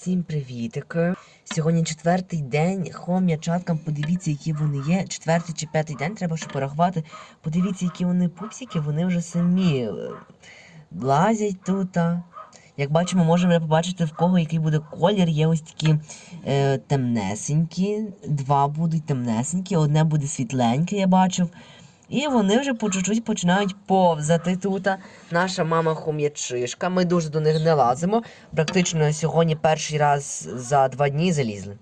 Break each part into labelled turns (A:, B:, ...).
A: Всім привітики! Сьогодні четвертий день. Хом'ячаткам, подивіться, які вони є. Четвертий чи п'ятий день треба ще порахувати. Подивіться, які вони пупсики, вони вже самі е, лазять тут. Як бачимо, можемо побачити, в кого який буде колір. Є ось такі е, темнесенькі, два будуть темнесенькі, одне буде світленьке, я бачив. І вони вже по чуть-чуть починають повзати тут. Наша мама хом'ячишка. Ми дуже до них не лазимо. Практично сьогодні перший раз за два дні залізли.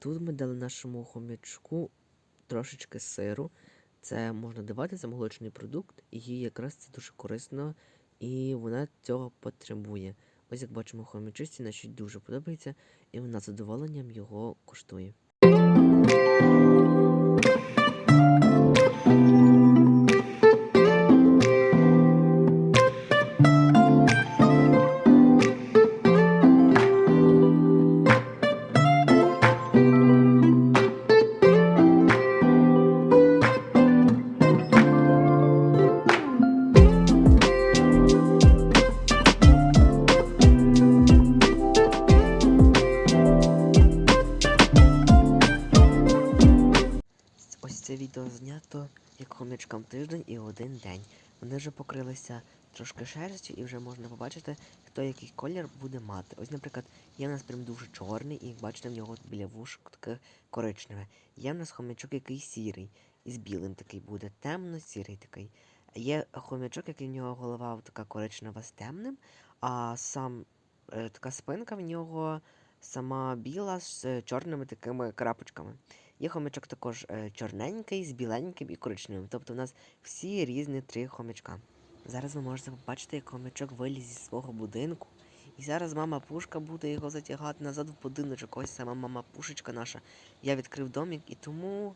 A: Тут ми дали нашому хомячку трошечки сиру. Це можна давати це молочний продукт, і їй якраз це дуже корисно, і вона цього потребує. Ось як бачимо, хомячисті нашій дуже подобається, і вона з задоволенням його коштує. Відео знято як хомячкам тиждень і один день. Вони вже покрилися трошки шерстю і вже можна побачити, хто який колір буде мати. Ось, наприклад, є в нас прям дуже чорний, і як бачите, в нього біля вушок таке коричневе. Є в нас хомячок, який сірий, і з білим такий буде, темно-сірий такий. Є хомячок, який в нього голова така коричнева з темним, а сам е, така спинка в нього сама біла з е, чорними такими крапочками. Є хомячок також е, чорненький, з біленьким і коричневим. Тобто у нас всі різні три хомячка. Зараз ви можете побачити, як хомячок виліз зі свого будинку. І зараз мама пушка буде його затягати назад в будиночок. Ось сама мама пушечка наша. Я відкрив домик і тому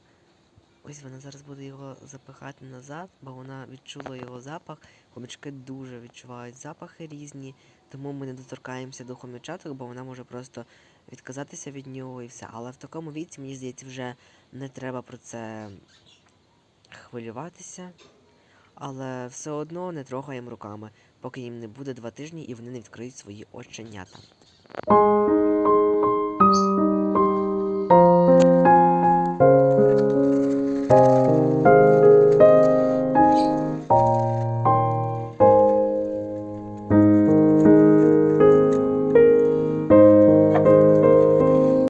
A: ось вона зараз буде його запихати назад, бо вона відчула його запах. Хомячки дуже відчувають запахи різні, тому ми не доторкаємося до хомячаток, бо вона може просто відказатися від нього і все. Але в такому віці, мені здається, вже не треба про це хвилюватися. Але все одно не трогаємо руками, поки їм не буде два тижні і вони не відкриють свої оченята.